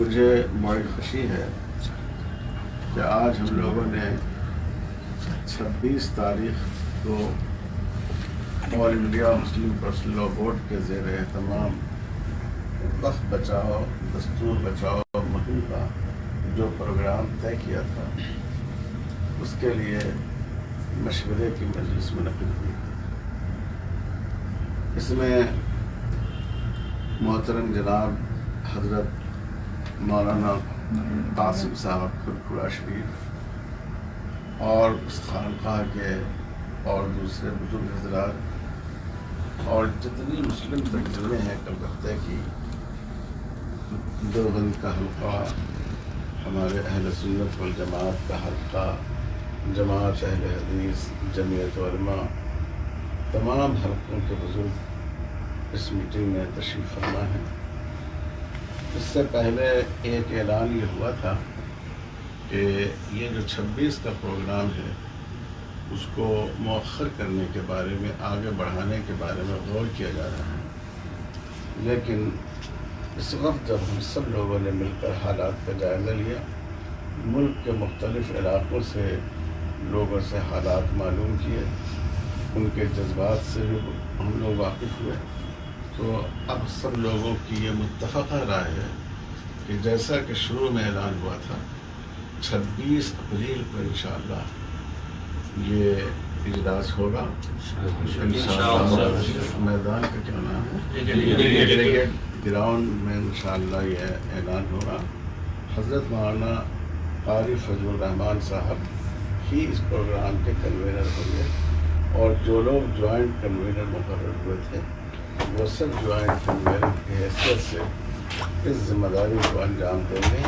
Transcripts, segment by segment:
مجھے بڑی خوشی ہے کہ آج ہم لوگوں نے چھبیس تاریخ کو آل انڈیا مسلم پرسنل لاء بورڈ کے زیر اہتمام وقت بچاؤ، دستور بچاؤ مہم کا جو پروگرام طے کیا تھا، اس کے لیے مشورے کی مجلس منعقد ہوئی۔ اس میں محترم جناب حضرت مولانا قاسم صاحب کھلکھڑا شریف اور اس خانقاہ کے اور دوسرے بزرگ حضرات اور جتنی مسلم تنظیمیں ہیں کلکتہ کی دیوبند کا حلقہ، ہمارے اہل سنت والجماعت کا حلقہ، جماعت اہل حدیث، جمعیت علماء، تمام حلقوں کے بزرگ اس میٹنگ میں تشریف فرما ہیں۔ اس سے پہلے ایک اعلان یہ ہوا تھا کہ یہ جو چھبیس کا پروگرام ہے، اس کو مؤخر کرنے کے بارے میں، آگے بڑھانے کے بارے میں غور کیا جا رہا ہے۔ لیکن اس وقت جب ہم سب لوگوں نے مل کر حالات کا جائزہ لیا، ملک کے مختلف علاقوں سے لوگوں سے حالات معلوم کیے۔ ان کے جذبات سے بھی ہم لوگ واقف ہوئے۔ تو اب سب لوگوں کی یہ متفقہ رائے ہے کہ جیسا کہ شروع میں اعلان ہوا تھا چھبیس اپریل کو انشاءاللہ یہ اجلاس ہوگا۔ میدان کا کیا نام ہے؟ کرکٹ گراؤنڈ میں انشاءاللہ یہ اعلان ہوگا۔ حضرت مولانا قاری فضل الرحمان صاحب ہی اس پروگرام کے کنوینر ہوں گے اور جو لوگ جوائنٹ کنوینر مقرر ہوئے تھے وسط جو ہے انجینئرنگ کی حیثیت سے، اس ذمہ داری کو انجام دیں گے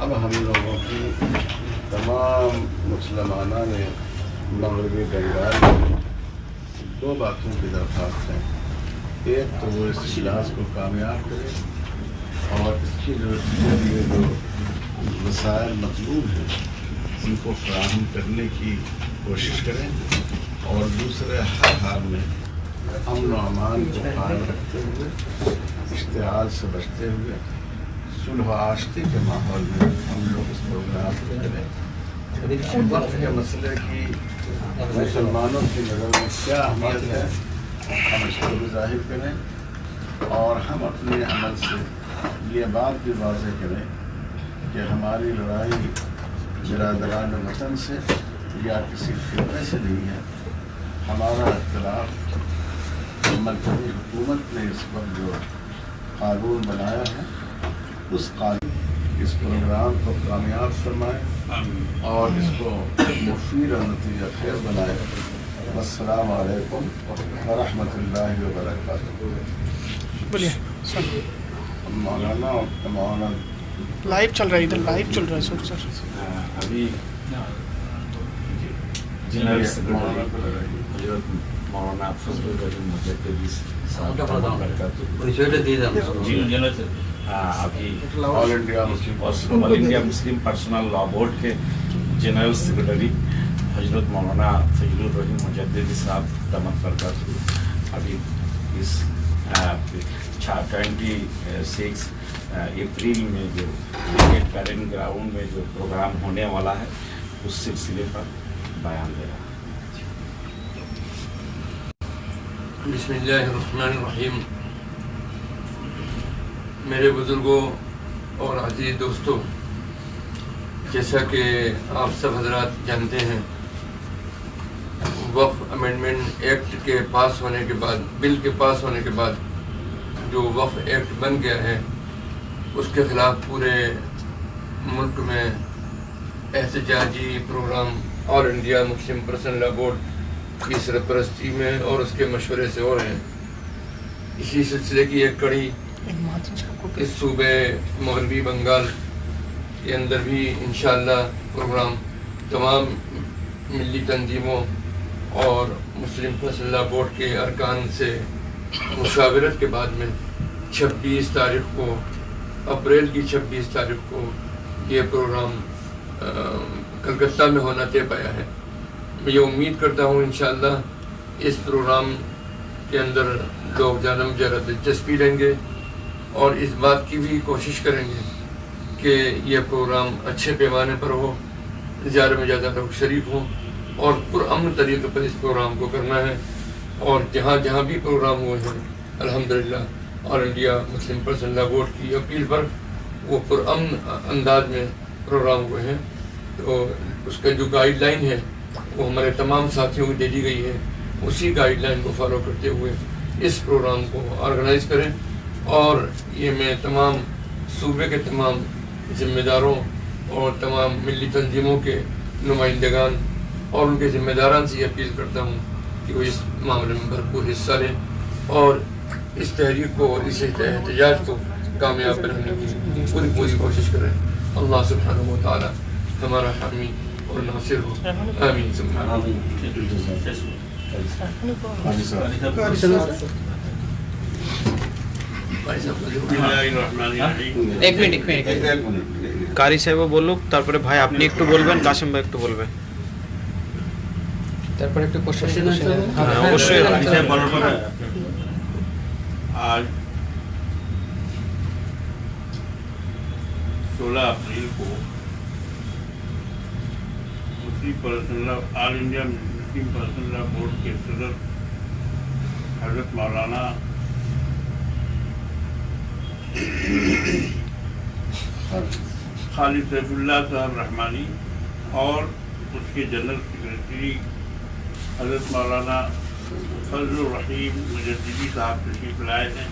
اب ہم لوگوں کی تمام مسلمانہ نے مغربی بنگال میں دو باتوں کی درخواست ہے ایک تو وہ اس اجلاس کو کامیاب کرے اور اس کی جو لیے جو وسائل مطلوب ہیں، ان کو فراہم کرنے کی کوشش کریں اور دوسرے، ہر حال میں امن و امان کو قائم رکھتے ہوئے اشتعال سے بچتے ہوئے صلح و آشتی کے ماحول میں ہم لوگ اس پروگرام کو کریں۔ وقت کے مسئلے کی مسلمانوں کی نظر میں کیا اہمیت ہے، ہم اس کو بھی ظاہر کریں اور ہم اپنے عمل سے یہ بات بھی واضح کریں کہ ہماری لڑائی برادران وطن سے یا کسی فرقے سے نہیں ہے، ہمارا اختلاف مرکزی حکومت نے اس پر جو قانون بنایا ہے اس قانون اس پروگرام کو کامیاب فرمائے اور اس کو مفید اور نتیجہ خیر بنائے۔ السلام علیکم ورحمۃ اللہ وبرکاتہ۔ مولانا مولانا۔ لائیو چل رہا ہے ادھر لائیو چل رہا ہے سر سر۔ ہاں، ابھی۔ جی۔ جنرل سیکرٹری مولانا فضل الرحیم مجددی صاحب جی آل انڈیا مسلم پرسنل لا بورڈ کے جنرل سیکرٹری حضرت مولانا فضل الرحیم مجددی صاحب دمن برکات ابھی اس ٹوینٹی سکس اپریل میں جو کرنٹ گراؤنڈ میں جو پروگرام ہونے والا ہے اس سلسلے پر بیان دے رہا ہوں بسم اللہ الرحمن الرحیم۔ میرے بزرگوں اور عزیز دوستوں، جیسا کہ آپ سب حضرات جانتے ہیں، وقف امینڈمنٹ ایکٹ کے پاس ہونے کے بعد، بل کے پاس ہونے کے بعد جو وقف ایکٹ بن گیا ہے، اس کے خلاف پورے ملک میں احتجاجی پروگرام آل انڈیا مسلم پرسنل بورڈ کی سرپرستی میں اور اس کے مشورے سے ہو رہے ہیں۔ اسی سلسلے کی ایک کڑی اس صوبے مغربی بنگال کے اندر بھی انشاءاللہ پروگرام تمام ملی تنظیموں اور مسلم فصل اللہ بورڈ کے ارکان سے مشاورت کے بعد میں چھبیس تاریخ کو اپریل کی چھبیس تاریخ کو یہ پروگرام کلکتہ میں ہونا طے پایا ہے۔ میں یہ امید کرتا ہوں انشاءاللہ اس پروگرام کے اندر لوگ جانا زیادہ دلچسپی لیں گے اور اس بات کی بھی کوشش کریں گے کہ یہ پروگرام اچھے پیمانے پر ہو، زیادہ میں زیادہ لوگ شریف ہوں اور پر امن طریقے پر اس پروگرام کو کرنا ہے اور جہاں جہاں بھی پروگرام ہوئے ہیں، الحمدللہ، آل انڈیا مسلم پرسن لا بورڈ کی اپیل پر وہ پر امن انداز میں پروگرام ہوئے ہیں۔ تو اس کا جو گائیڈ لائن ہے وہ ہمارے تمام ساتھیوں کو دے دی گئی ہے۔ اسی گائیڈ لائن کو فالو کرتے ہوئے اس پروگرام کو آرگنائز کریں اور یہ میں تمام صوبے کے تمام ذمہ داروں اور تمام ملی تنظیموں کے نمائندگان اور ان کے ذمہ داران سے یہ اپیل کرتا ہوں کہ وہ اس معاملے میں بھرپور حصہ لیں اور اس تحریک کو اس احتجاج کو کامیاب بنانے کی پوری پوری کوشش کریں۔ اللہ سبحانہ و تعالی ہمارا حامی এক মিনিট এক মিনিট কারি সাহেবও বলুক তারপরে ভাই আপনি একটু বলবেন কাসিম ভাই একটু বলবেন তারপরে একটু কোশ্চেন হ্যাঁ, অবশ্যই। आज 16 अप्रैल को مسلم پرسنل آل انڈیا مسلم پرسنل بورڈ کے صدر حضرت مولانا خالد سیف اللہ صاحب رحمانی اور اس کے جنرل سیکرٹری حضرت مولانا فضل الرحیم مجددی صاحب تشریف لائے ہیں۔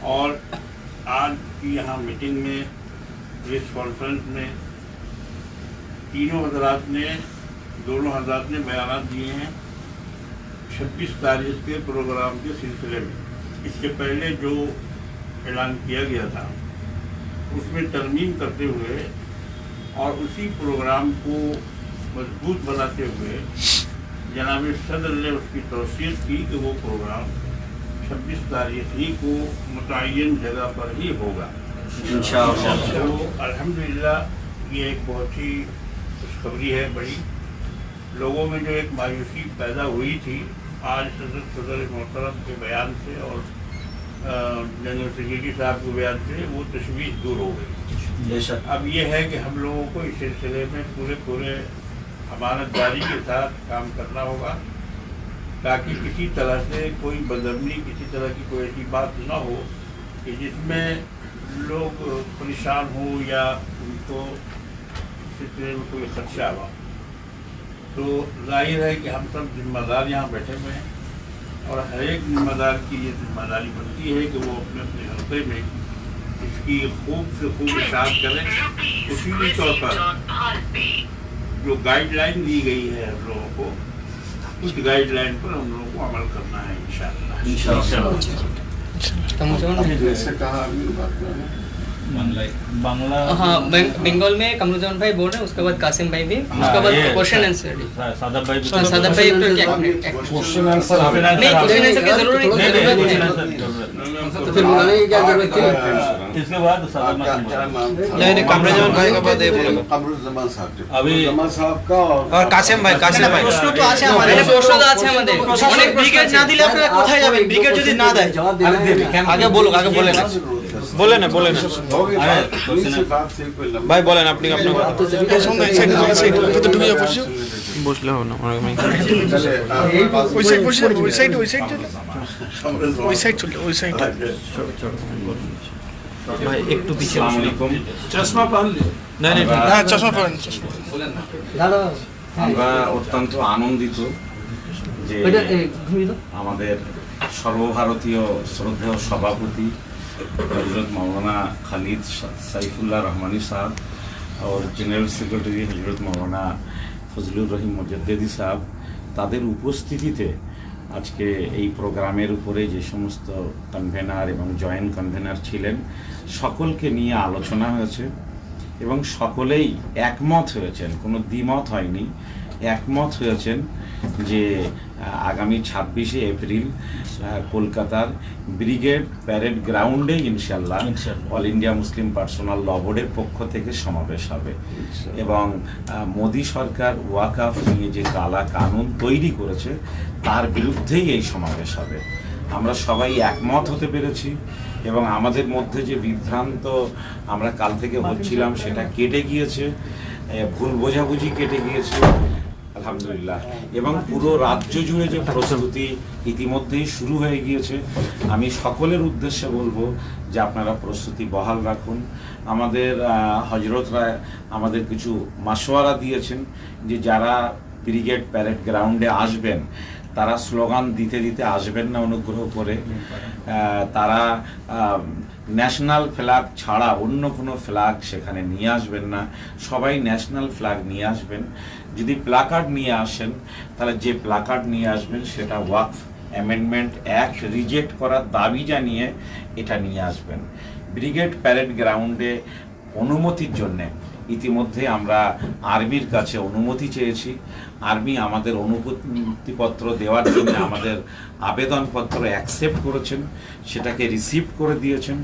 اور آج کی یہاں میٹنگ میں پریس کانفرنس میں تینوں حضرات نے دونوں حضرات نے بیانات دیے ہیں چھبیس تاریخ کے پروگرام کے سلسلے میں۔ اس سے پہلے جو اعلان کیا گیا تھا اس میں ترمیم کرتے ہوئے اور اسی پروگرام کو مضبوط بناتے ہوئے جناب صدر نے اس کی توثیق کی کہ وہ پروگرام چھبیس تاریخ ہی کو متعین جگہ پر ہی ہوگا۔ انشاءاللہ۔ الحمدللہ یہ ایک بہت ہی خوشخبری ہے بڑی۔ لوگوں میں جو ایک مایوسی پیدا ہوئی تھی آج صدر صدر محترم کے بیان سے اور جنرل سکریٹری صاحب کے بیان سے وہ تشویش دور ہو گئی۔ اب یہ ہے کہ ہم لوگوں کو اس سلسلے میں پورے پورے امانت داری کے ساتھ کام کرنا ہوگا تاکہ کسی طرح سے کوئی بدمنی کسی طرح کی کوئی ایسی بات نہ ہو کہ جس میں لوگ پریشان ہوں یا ان کو سلسلے میں کوئی خدشہ ہوا تو ظاہر ہے کہ ہم سب ذمہ دار یہاں بیٹھے ہوئے ہیں اور ہر ایک ذمہ دار کی یہ ذمہ داری بنتی ہے کہ وہ اپنے اپنے حلقے میں اس کی خوب سے خوب اشاعت کریں اصولی طور پر جو گائیڈ لائن دی گئی ہے ہم لوگوں کو اس گائیڈ لائن پر ہم لوگوں کو عمل کرنا ہے انشاءاللہ۔ انشاءاللہ۔ جیسے کہا हाँ बंग- बंगाल में कमरुद्दीन भाई बोल रहे हैं उसके बाद कासिम भाई भी हाँ, उसके बाद ये- क्वेश्चन आंसर सादा भाई भी हाँ, सादा भाई तो क्या अभी क्या- क्वेश्चन आंसर नहीं क्वेश्चन आंसर की जरूरत नहीं नहीं, नहीं, जरूरत क्वेश्चन नहीं आंसर जरूरत तो फिर बुलाने की क्या जरूरत थी नहीं। इसके बाद सादा आपका मत क्या बोलो। नाम था? नहीं, नहीं, कमरुद्दीन भाई का बाद ये बोलेगा। कमरुज्जमान साहब जी। अभी- कमरुज्जमान साहब का और আর কাসেম ভাই কাসেম ভাই প্রশ্ন তো আছে আমাদের মানে প্রশ্ন তো আছে আমাদের প্রশাসন অনেক প্রশ্ন ব্রিগেড আছে। না দিলে আপনারা কোথায় যাবেন ব্রিগেড যদি না দেয় আগে বলুক আগে বলে না বলেন বলেন ভাই বলেন আপনি আপনার বসলে হবে না ওই সাইড ওই সাইড ওই সাইড ওই ভাই একটু আমরা অত্যন্ত আনন্দিত যে আমাদের সর্বভারতীয় শ্রদ্ধেয় সভাপতি হজরত মৌলানা খালিদ সাইফুল্লাহ রহমানি সাহেব और জেনারেল সেক্রেটারি হজরত মৌলানা ফজলুর রহিম মুজদ্দেদি সাহেব, তাদের উপস্থিতিতে আজকে এই প্রোগ্রামের উপরে যে সমস্ত কনভেনার এবং জয়েন্ট কনভেনার ছিলেন, সকলকে নিয়ে আলোচনা হয়েছে এবং সকলেই একমত হয়েছেন, কোনো দ্বিমত হয়নি। একমত হয়েছেন যে আগামী ছাব্বিশে এপ্রিল কলকাতার ব্রিগেড প্যারেড গ্রাউন্ডে ইনশাল্লাহ all India Muslim personal law বোর্ডের পক্ষ থেকে সমাবেশ হবে। এবং মোদী সরকার ওয়াকাফ নিয়ে যে কালা কানুন তৈরি করেছে তার বিরুদ্ধেই এই সমাবেশ হবে। আমরা সবাই একমত হতে পেরেছি এবং আমাদের মধ্যে যে বিভ্রান্ত আমরা কাল থেকে হচ্ছিলাম সেটা কেটে গিয়েছে ভুল বোঝাবুঝি কেটে গিয়েছে। আলহামদুলিল্লাহ। এবং পুরো রাজ্য জুড়ে যে প্রস্তুতি ইতিমধ্যেই শুরু হয়ে গিয়েছে, আমি সকলের উদ্দেশ্যে বলব যে আপনারা প্রস্তুতি বহাল রাখুন। আমাদের হজরতরা আমাদের কিছু মাসোয়ারা দিয়েছেন যে যারা ব্রিগেড প্যারেড গ্রাউন্ডে আসবেন, তারা স্লোগান দিতে দিতে আসবেন না অনুগ্রহ করে। তারা ন্যাশনাল ফ্ল্যাগ ছাড়া অন্য কোনো ফ্ল্যাগ সেখানে নিয়ে আসবেন না। সবাই ন্যাশনাল ফ্ল্যাগ নিয়ে আসবেন। যদি প্লাকার্ড নিয়ে আসেন, তাহলে যে প্লাকার্ড নিয়ে আসবেন সেটা ওয়াকফ অ্যামেন্ডমেন্ট অ্যাক্ট রিজেক্ট করার দাবি জানিয়ে এটা নিয়ে আসবেন। ব্রিগেড প্যারেড গ্রাউন্ডে অনুমতির জন্যে ইতিমধ্যে আমরা আর্মির কাছে অনুমতি চেয়েছি। আর্মি আমাদের অনুমতিপত্র দেওয়ার জন্য আমাদের আবেদনপত্র অ্যাকসেপ্ট করেছেন, সেটাকে রিসিভ করে দিয়েছেন।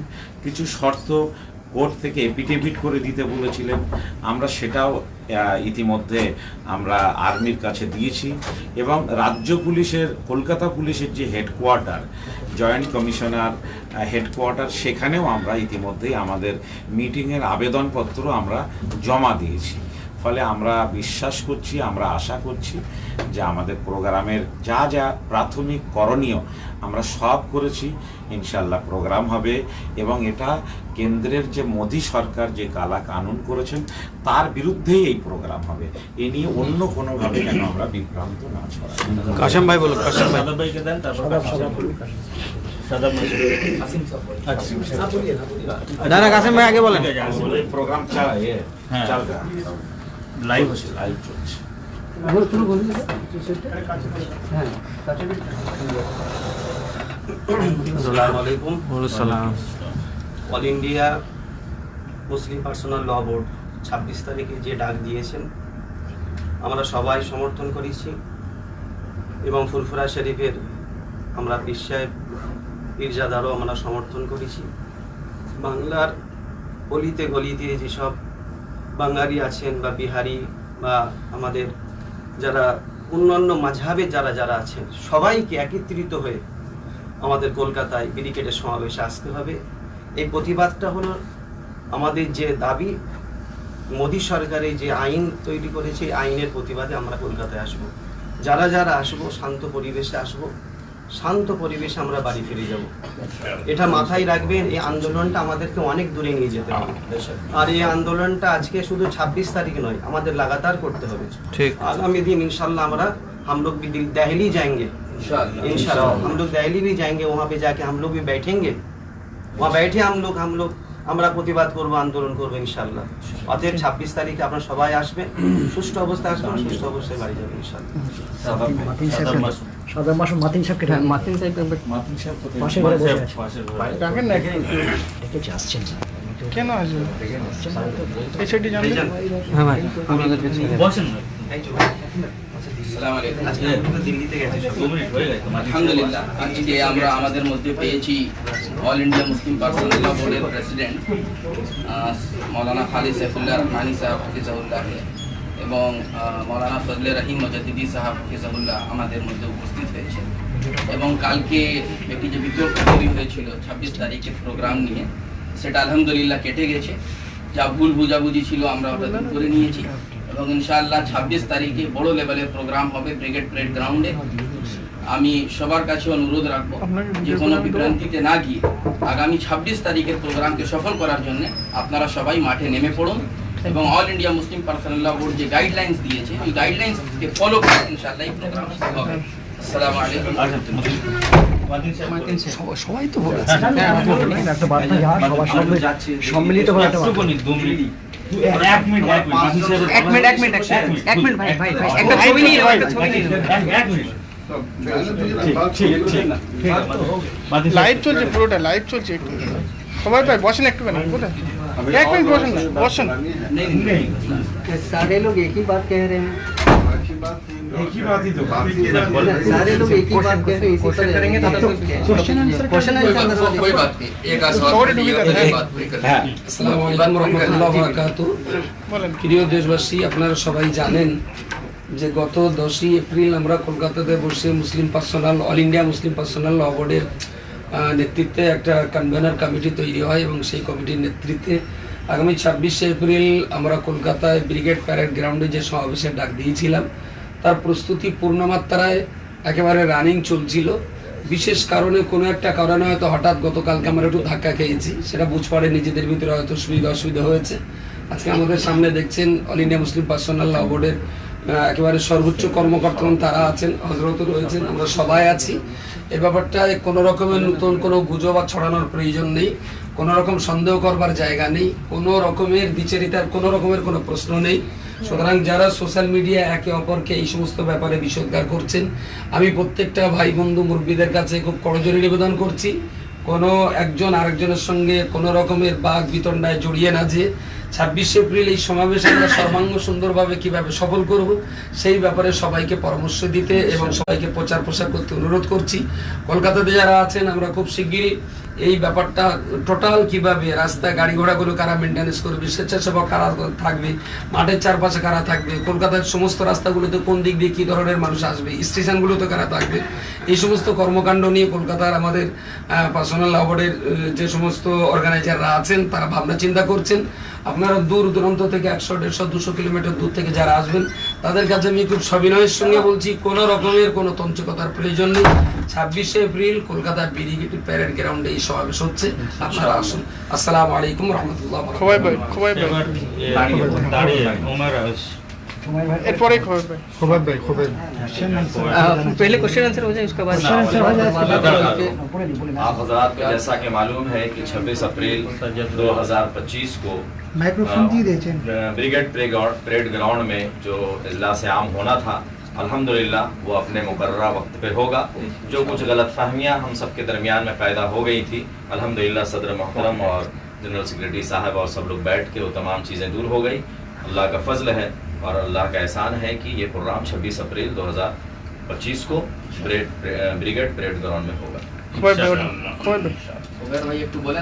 কিছু শর্ত কোর্ট থেকে এপিডেভিট করে দিতে বলেছিলেন। আমরা সেটাও ইতিমধ্যে আমরা আর্মির কাছে দিয়েছি এবং রাজ্য পুলিশের, কলকাতা পুলিশের যে হেডকোয়ার্টার জয়েন্ট কমিশনার হেডকোয়ার্টার সেখানেও আমরা ইতিমধ্যেই আমাদের মিটিংয়ের আবেদনপত্র আমরা জমা দিয়েছি। ফলে আমরা বিশ্বাস করছি আমরা আশা করছি যে আমাদের প্রোগ্রামের যা যা প্রাথমিক করণীয় আমরা সব করেছি ইনশাল্লাহ প্রোগ্রাম হবে এবং এটা কেন্দ্রের যে মোদী সরকার যে কালা কানুন করেছেন তার বিরুদ্ধেই এই প্রোগ্রাম হবে। এ নিয়ে অন্য কোনোভাবে যেন আমরা বিভ্রান্ত না ছড়াই। কাশেম ভাই বলুন কাশেম ভাই। না না কাশেম ভাই আগে বলেন। প্রোগ্রাম চালা চাল লাইভ হচ্ছে। লাইভ চলছে। All India Muslim personal law board ছাব্বিশ তারিখে যে ডাক দিয়েছেন আমরা সবাই সমর্থন করেছি এবং ফুরফুরা শরীফের আমরা বিশ্বায় সাহেব পীরজাদারও আমরা সমর্থন করেছি। বাংলার গলিতে গলিতে যেসব বাঙালি আছেন বা বিহারি বা আমাদের যারা অন্যান্য মাঝহাবে যারা যারা আছেন, সবাইকে একত্রিত হয়ে আমাদের কলকাতায় ব্রিগেডের সমাবেশে আসতে হবে। এই প্রতিবাদটা হলো আমাদের যে দাবি, মোদী সরকারের যে আইন তৈরি করেছে আইনের প্রতিবাদে আমরা কলকাতায় আসব। যারা যারা আসব, শান্ত পরিবেশে আসব। শান্ত পরিবেশে আমরা বাড়ি ফিরে যাব এটা মাথায় রাখবেন এই আন্দোলনটা আমাদেরকে অনেক দূরে নিয়ে যেতে হবে আর এই আন্দোলনটা আজকে শুধু ছাব্বিশ তারিখ নয় আমাদের লাগাতার করতে হবে ঠিক आगामी दिन इंशाल्लाह हमारा हम लोग भी दिल- दिल्ली जाएंगे इंशाल्लाह हम लोग दिल्ली भी जाएंगे वहाँ पे जाके हम लोग भी बैठेंगे वहाँ बैठे हम लोग हम लोग আমরা প্রতিবাদ করবো আন্দোলন করবো ইনশাল্লাহ অতএব ছাব্বিশ তারিখে আপনারা সবাই আসবেন সুষ্ঠু অবস্থায় আসবেন সুষ্ঠু অবস্থায় বাড়ি যাবেন ইনশাল্লাহ সাদা মাসুম মাতিন সাহেবকে ডাকেন। মার্টিন সাহেব মাতিন সাহেব পাশে ঘরে বসে আছে। ডাকেন না আসছেন না। কেন আসবে এই সাইডে জানবেন হ্যাঁ ভাই আপনাদের কাছে আজকে আমরা দিল্লিতে আলহামদুলিল্লাহ। আজকে আমরা আমাদের মধ্যে পেয়েছি অল ইন্ডিয়া মুসলিম পার্সোনাল বোর্ডের প্রেসিডেন্ট মৌলানা খালিদ সাইফুল্লাহ রহমানি সাহেব হাফিজাউল্লাহ এবং মৌলানা ফজলে রহিম মজাদিদি সাহেব হাফিজাউল্লাহ আমাদের মধ্যে উপস্থিত হয়েছে এবং কালকে একটি যে বিতর্ক তৈরি হয়েছিল ছাব্বিশ তারিখের প্রোগ্রাম নিয়ে সেটা আলহামদুলিল্লাহ কেটে গেছে। যা ভুল বুঝাবুঝি ছিল আমরা ওটা দূর করে নিয়েছি। এবং ইনশাআল্লাহ ছাব্বিশ তারিখে বড় লেভেলের প্রোগ্রাম হবে ব্রিগেড প্রেড গ্রাউন্ডে। আমি সবার কাছে অনুরোধ রাখব যে কোনো বিভ্রান্তিতে না গিয়ে আগামী ছাব্বিশ তারিখের প্রোগ্রামকে সফল করার জন্য আপনারা সবাই মাঠে নেমে পড়ুন। এবং all India Muslim personal board যে গাইডলাইন্স দিয়েছে ওই গাইডলাইন্সকে ফলো করে ইনশাআল্লাহ এই প্রোগ্রাম হবে। আসসালামু আলাইকুম। সবাই তো বলেছে। একটা বার্তা যা সবার সামনে সম্মিলিত করে একটা বার্তা। এক মিনিট এক মিনিট এক মিনিট এক মিনিট ভাই ভাই ভাই একটা ছবি নিয়ে একটা ছবি নিয়ে নাও। লাইভ চলছে পুরোটা লাইভ চলছে একটু। সবাই ভাই বসেন একটুখানি কোথায়? এক মিনিট বসেন না বসেন सारे लोग एक ही बात कह रहे हैं एक ही बात ही तो सारे लोग एक ही बात कह रहे हैं इसी पर करेंगे तो क्वेश्चन आंसर क्वेश्चन कोई आंसर बात कोई बात नहीं एक आध सवाल सॉरी, पूरी डूबी और है। एक बात पूरी कर হ্যাঁ আসসালামু আলাইকুম রহমতুল্লাহ বারাকাতু বলেন প্রিয় দেশবাসী আপনারা সবাই জানেন যে গত দশই এপ্রিল আমরা কলকাতাতে বসে Muslim personal all India Muslim personal law বোর্ডের আহ, নেতৃত্বে একটা কনভেনার কমিটি তৈরি হয় এবং সেই কমিটির নেতৃত্বে আগামী ছাব্বিশে এপ্রিল আমরা কলকাতায় ব্রিগেড প্যারেড গ্রাউন্ডে যে সমাবেশের ডাক দিয়েছিলাম, তার প্রস্তুতি পূর্ণমাত্রায় একেবারে রানিং চলছিল। বিশেষ কারণে কোনো একটা কারণে হয়তো হঠাৎ গতকালকে আমরা একটু ধাক্কা খেয়েছি, সেটা বুঝ পড়ে নিজেদের ভিতরে হয়তো সুবিধা অসুবিধা হয়েছে। আজকে আমাদের সামনে দেখছেন all India Muslim personal law বোর্ডের একেবারে সর্বোচ্চ কর্মকর্তা তারা আছেন হজরত রয়েছেন, আমরা সবাই আছি। এ ব্যাপারটায় কোনো রকমের নতুন কোনো গুজব আর ছড়ানোর প্রয়োজন নেই। কোনো রকম সন্দেহ করবার জায়গা নেই। কোনো রকমের বিচারিতার কোনো রকমের কোনো প্রশ্ন নেই। সুতরাং যারা সোশ্যাল মিডিয়া একে অপরকে এই সমস্ত ব্যাপারে বিষোদ্গার করছেন, আমি প্রত্যেকটা ভাই বন্ধু মুরব্বীদের কাছে খুব করজোরে নিবেদন করছি। কোনো একজন আরেকজনের সঙ্গে কোনো রকমের বাঘ বিতণ্ডায় জড়িয়ে না যে ছাব্বিশে এপ্রিল এই সমাবেশ আমরা সর্বাঙ্গ সুন্দরভাবে কীভাবে সফল করব, সেই ব্যাপারে সবাইকে পরামর্শ দিতে এবং সবাইকে প্রচার প্রসার করতে অনুরোধ করছি। কলকাতাতে যারা আছেন, আমরা খুব শিগগিরই এই ব্যাপারটা টোটাল কীভাবে রাস্তায় গাড়ি ঘোড়াগুলো কারা মেনটেন্স করবে, স্বেচ্ছাসেবক কারা থাকবে, মাঠের চারপাশে কারা থাকবে, কলকাতার সমস্ত রাস্তাগুলোতে কোন দিক দিয়ে কী ধরনের মানুষ আসবে, স্টেশনগুলোতে কারা থাকবে এই সমস্ত কর্মকাণ্ড নিয়ে কলকাতার আমাদের পার্সোনাল অ্যাওয়ার্ডের যে সমস্ত অর্গানাইজাররা আছেন তারা ভাবনা চিন্তা করছেন। আপনারা দূর দূরান্ত থেকে একশো দেড়শো দুশো কিলোমিটার দূর থেকে যারা আসবেন তাদের কাছে আমি খুব সবিনয়ের সঙ্গে বলছি কোনো রকমের কোনো তঞ্চকতার প্রয়োজন নেই। ছাব্বিশে এপ্রিল কলকাতার বিরিগেটি প্যারেড গ্রাউন্ডে এই সমাবেশ হচ্ছে। আপনারা আসুন। আসসালামু আলাইকুম রহমতুল্লাহ پہلے کوشچن آنسر ہو جائے اس کے بعد آپ حضرات کا جیسا کہ معلوم ہے کہ چھبیس اپریل دو ہزار پچیس کو بریگیڈ پریڈ گراؤنڈ میں جو اجلاس عام ہونا تھا الحمدللہ وہ اپنے مقررہ وقت پہ ہوگا۔ جو کچھ غلط فہمیاں ہم سب کے درمیان میں پیدا ہو گئی تھی الحمدللہ صدر محترم اور جنرل سیکرٹری صاحب اور سب لوگ بیٹھ کے وہ تمام چیزیں دور ہو گئی۔ اللہ کا فضل ہے اور اللہ کا احسان ہے کہ یہ پروگرام چھبیس اپریل دو ہزار پچیس کو بریگیڈ پریڈ گراؤنڈ میں ہوگا۔ اگر بھائی ایک تو بولے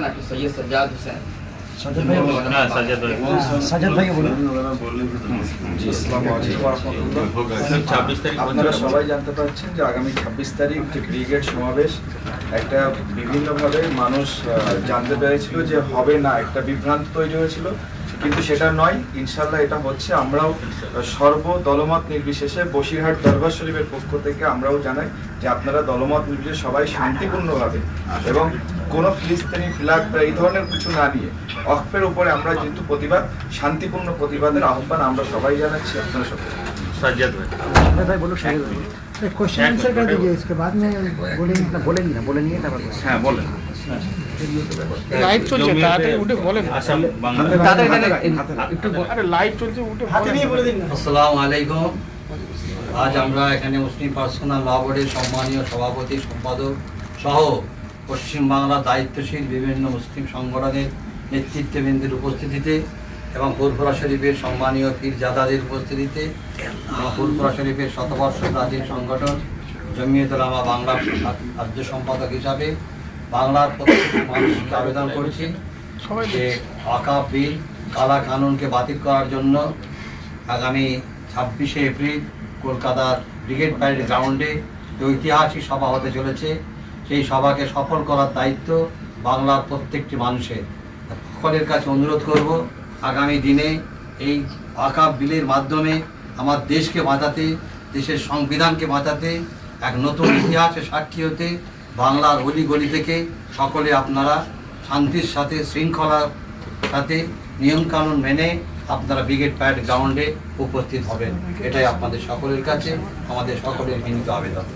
কিন্তু সেটা নয় ইনশাল্লাহ এটা হচ্ছে আমরাও সর্ব দলমত নির্বিশেষে বসিরহাট দরবার শরীফের পক্ষ থেকে আমরাও জানাই যে আপনারা দলমত নির্বিশেষে সবাই শান্তিপূর্ণভাবে এবং কোনো ফিলিস্তিনি ফ্ল্যাগ বা এই ধরনের কিছু না নিয়ে অক্ষের উপরে আমরা যেহেতু প্রতিবাদ শান্তিপূর্ণ প্রতিবাদের আহ্বান আমরা সবাই জানাচ্ছি আপনারা সকলে साजिद भाई बोलो शायद क्वेश्चन आंसर कर दीजिए इसके बाद में बोलेंगे ना बोलेंगे ना बोलेंगे ना হ্যাঁ বলেন লাইভ চলছে তাড়াতাড়ি উঠে বলেন। আরে লাইভ চলছে উঠে বলেন। আসসালামু আলাইকুম। আজ আমরা এখানে মুসলিম পার্সোনাল ল বোর্ডের সম্মানীয় সভাপতি সম্পাদক সহ পশ্চিমবাংলার দায়িত্বশীল বিভিন্ন মুসলিম সংগঠনের নেতৃত্ববৃন্দের উপস্থিতিতে এবং ফুরফুরা শরীফের সম্মানীয় পীরজাদাদের উপস্থিতিতে এবং ফুরফুরা শরীফের শতবর্ষ প্রাচীন সংগঠন জমিয়তুলামা বাংলা রাজ্য সম্পাদক হিসাবে বাংলার প্রত্যেক মানুষকে আবেদন করছি যে আকাব বিল কালা কানুনকে বাতিল করার জন্য আগামী ছাব্বিশে এপ্রিল কলকাতার ব্রিগেড প্যারেড গ্রাউন্ডে যে ঐতিহাসিক সভা হতে চলেছে সেই সভাকে সফল করার দায়িত্ব বাংলার প্রত্যেকটি মানুষের। সকলের কাছে অনুরোধ করব আগামী দিনে এই আকাব বিলের মাধ্যমে আমার দেশকে বাঁচাতে দেশের সংবিধানকে বাঁচাতে এক নতুন ইতিহাসে সাক্ষী হতে বাংলার অলি গলি থেকে সকলে আপনারা শান্তির সাথে শৃঙ্খলার সাথে নিয়মকানুন মেনে আপনারা ব্রিগেড প্যাড গ্রাউন্ডে উপস্থিত হবেন। এটাই আপনাদের সকলের কাছে আমাদের সকলের বিনীত আবেদন।